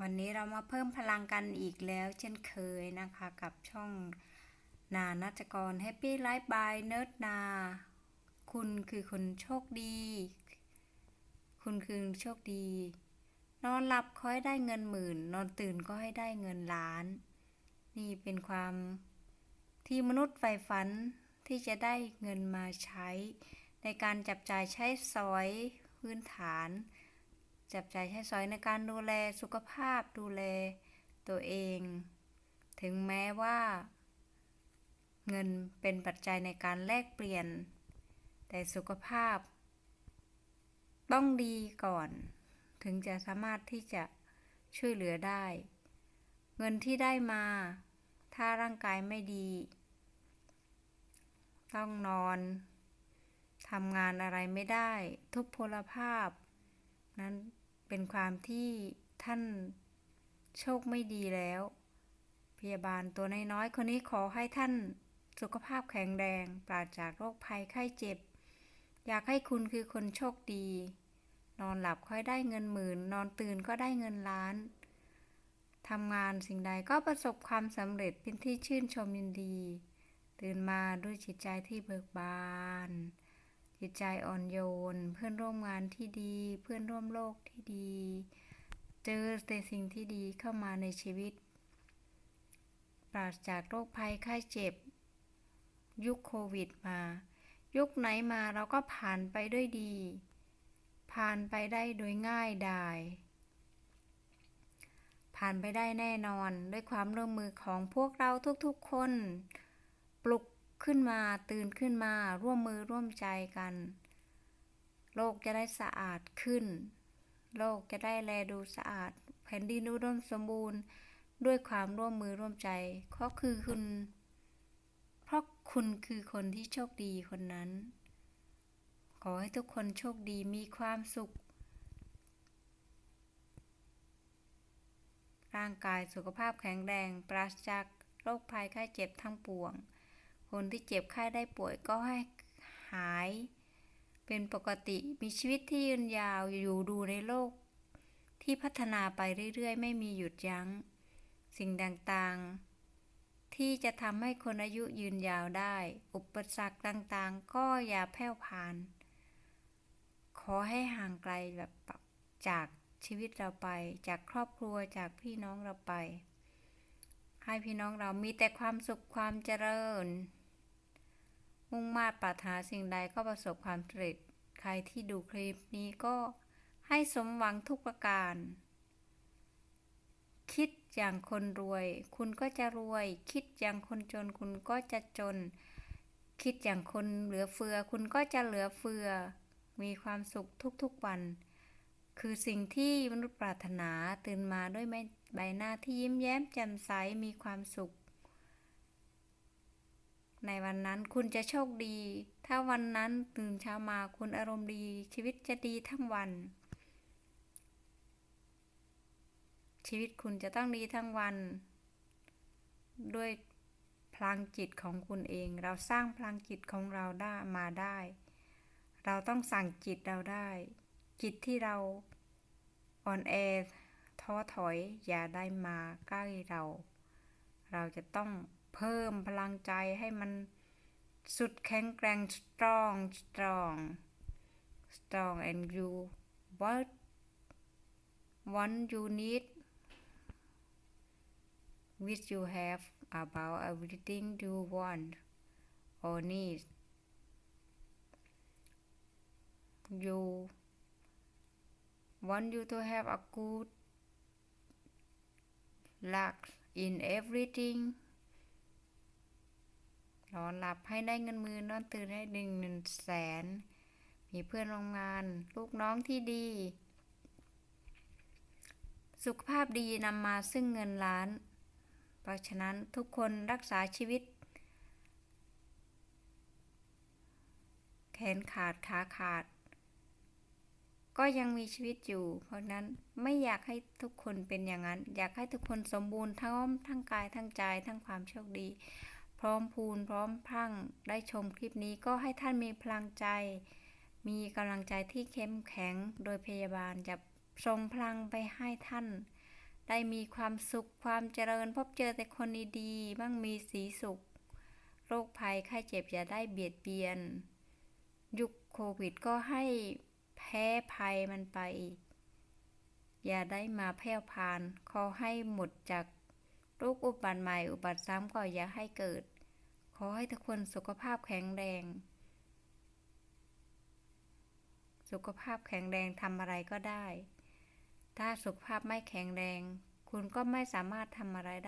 วันนี้เรามาเพิ่มพลังกันอีกแล้วเช่นเคยนะคะกับช่องนานัจกร Happy Life by เนิร์ดนา คุณคือคนโชคดี คุณคือโชคดี นอนหลับคอยได้เงินหมื่น นอนตื่นก็ให้ได้เงินล้าน นี่เป็นความที่มนุษย์ใฝ่ฝันที่จะได้เงินมาใช้ ในการจับจ่ายใช้สอยพื้นฐาน จับใจใช้สอยในการดูแลสุขภาพดูแลตัวเอง ถึงแม้ว่า เงินเป็นปัจจัยในการแลกเปลี่ยน แต่สุขภาพ ต้องดีก่อน ถึงจะสามารถที่จะช่วยเหลือได้ เงินที่ได้มา ถ้าร่างกายไม่ดี ต้องนอนทำงานอะไรไม่ได้ ทุกพลภาพนั้น เป็นความที่ท่านโชคไม่ดีแล้ว พยาบาลตัวน้อยๆคนนี้ขอให้ท่านสุขภาพแข็งแรงปราศจากโรคภัยไข้เจ็บ อยากให้คุณคือคนโชคดี นอนหลับค่อยได้เงินหมื่น นอนตื่นก็ได้เงินล้านทำงานสิ่งใดก็ประสบความสำเร็จเป็นที่ชื่นชมยินดี ตื่นมาด้วยจิตใจที่เบิกบาน จิตใจอ่อนโยน เพื่อนร่วมงานที่ดี เพื่อนร่วมโลกที่ดี เจอแต่สิ่งที่ดีเข้ามาในชีวิต ปราศจากโรคภัยไข้เจ็บ ยุคโควิดมา ยุคไหนมาเราก็ผ่านไปด้วยดี ผ่านไปได้โดยง่ายดายผ่านไปได้แน่นอนด้วยความร่วมมือของพวกเราทุกๆคน ปลุก ขึ้นมาตื่นขึ้นมาร่วมมือร่วมใจกัน โลกจะได้สะอาดขึ้น โลกจะได้แลดูสะอาด แผ่นดินอุดมสมบูรณ์ด้วยความร่วมมือร่วมใจเพราะคือคุณ เพราะคุณคือคนที่โชคดีคนนั้น ขอให้ทุกคนโชคดีมีความสุข ร่างกายสุขภาพแข็งแรง ปราศจากโรคภัยไข้เจ็บทั้งปวง คนที่เจ็บไข้ได้ป่วยก็ให้หาย เป็นปกติมีชีวิตที่ยืนยาวอยู่ดูในโลก ที่พัฒนาไปเรื่อย ๆ ไม่มีหยุดยัง้ง สิ่งต่างๆ ที่จะทำให้คนอายุยืนยาวได้ อุปสรรคต่างๆ ก็อย่าแผ่วพาน ขอให้ห่างไกลแบบจากชีวิตเราไป จากครอบครัวจากพี่น้องเราไปให้พี่น้องเรามีแต่ความสุขความเจริญ มุ่งมา่ปรารถนาสิ่งใดก็ประสบความสำเร็จ ใครที่ดูคลิปนี้ก็ให้สมหวังทุกประการ คิดอย่างคนรวย คุณก็จะรวย คิดอย่างคนจน คุณก็จะจน คิดอย่างคนเหลือเฟือ คุณก็จะเหลือเฟือ มีความสุขทุกๆวัน คือสิ่งที่มนุษย์ปรารถนาตื่นมาด้วยใบหน้าที่ยิ้มแย้มแจ่มใสมีความสุข ในวันนั้นคุณจะโชคดี ถ้าวันนั้นตื่นเช้ามาคุณอารมณ์ดี ชีวิตจะดีทั้งวัน ชีวิตคุณจะต้องดีทั้งวัน ด้วยพลังจิตของคุณเอง เราสร้างพลังจิตของเราได้มาได้ เราต้องสั่งจิตเราได้ จิตที่เราอ่อนแอท้อถอยอย่าได้มาใกล้เรา เราจะต้อง เพิ่มพลังใจให้มันสุดแข็งแกร่ง strong strong strong and you what what you need which you have about everything you want or need you want you to have a good luck in everything นอนหลับให้ได้เงินมือนอนตื่นให้หนึ่งหนึ่งแสน มีเพื่อนโรงงาน ลูกน้องที่ดี สุขภาพดีนำมาซึ่งเงินล้าน เพราะฉะนั้นทุกคนรักษาชีวิต แขนขาดขาขาด ก็ยังมีชีวิตอยู่ เพราะนั้นไม่อยากให้ทุกคนเป็นอย่างนั้น อยากให้ทุกคนสมบูรณ์ทั้งทั้งกายทั้งใจทั้งความโชคดี พร้อมพูนพร้อมพังได้ชมคลิปนี้ก็ให้ท่านมีพลังใจ มีกำลังใจที่เข้มแข็งโดยพยาบาลจะส่งพลังไปให้ท่าน ได้มีความสุขความเจริญพบเจอแต่คนดีๆมั่งมีสีสุข โรคภัยไข้เจ็บอย่าได้เบียดเบียน ยุคโควิดก็ให้แพ้ภัยมันไป อย่าได้มาแพร่พานขอให้หมดจากโรคอุบัติใหม่อุบัติซ้ำก็อย่าให้เกิด อให้ทุกคนสุขภาพแข็งแรง สุขภาพแข็งแรงทำอะไรก็ได้ ถ้าสุขภาพไม่แข็งแรง คุณก็ไม่สามารถทำอะไรได้